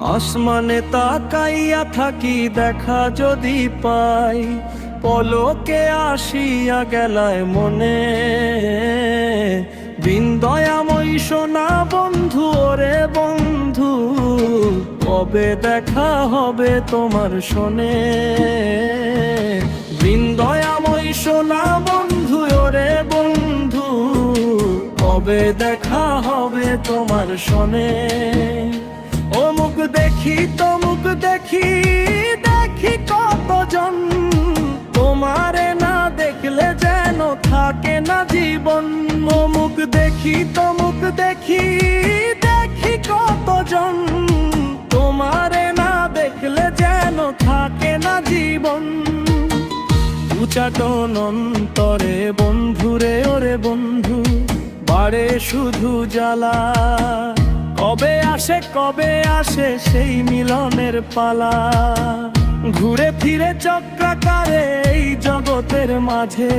আসমানে তাকাইয়া থাকি, দেখা যদি পাই, পলকে আসিয়া গেলায় মনে। বিন্দয়াময় সোনা বন্ধু, ওরে বন্ধু, কবে দেখা হবে তোমার শোনে? বৃন্দয়াময় সোনা বন্ধু, ওরে বন্ধু, কবে দেখা হবে তোমার শোনে? অমুক দেখি, তমুক দেখি দেখি কতজন। তোমারে না দেখলে যেন থাকে না জীবন। অমুক দেখি, তমুক দেখি দেখি কতজন। তোমারে না দেখলে যেন থাকে না জীবন। উচাটন অন্তরে বন্ধুরে, ওরে বন্ধু, বাড়ে শুধু জ্বালা। কবে আসে কবে আসে সেই মিলনের পালা। ঘুরে ফিরে চক্রাকারে এই জগতের মাঝে।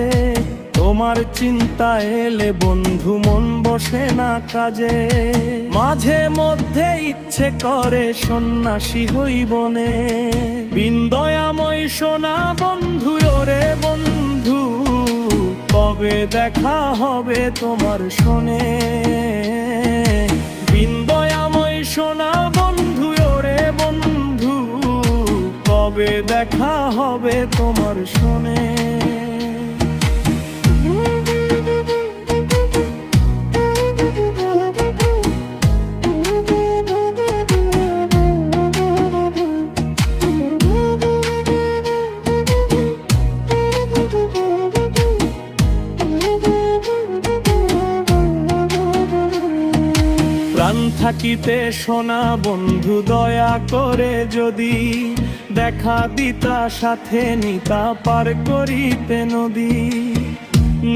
তোমার চিন্তা এলে বন্ধু মন বসে না কাজে। মাঝে মধ্যে ইচ্ছে করে সন্ন্যাসী হইবনে বিন্দয়াময় সোনা বন্ধু ওরে বন্ধু, কবে দেখা হবে তোমার শোনে কবে দেখা হবে তোমার শুনে থাকিতে সোনা বন্ধু দয়া করে যদি দেখা দিতা, সাথে নিতা পার করিতে নদী।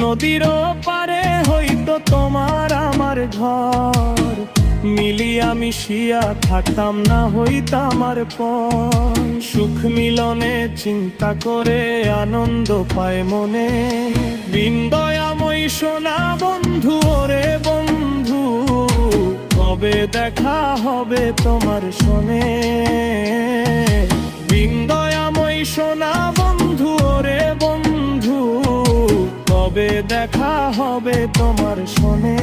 নদীর পারে হইতো তোমার আমার ঘর। মিলিয়া মিশিয়া থাকতাম না হইতাম আর পর। সুখ মিলনে চিন্তা করে আনন্দ পায় মনে। বিন্দয়াময় সোনা বন্ধু, ওরে বন্ধু, কবে দেখা হবে তোমার শোনে বিন্দয়াময় সোনা বন্ধু রে বন্ধু কবে দেখা হবে তোমার শোনে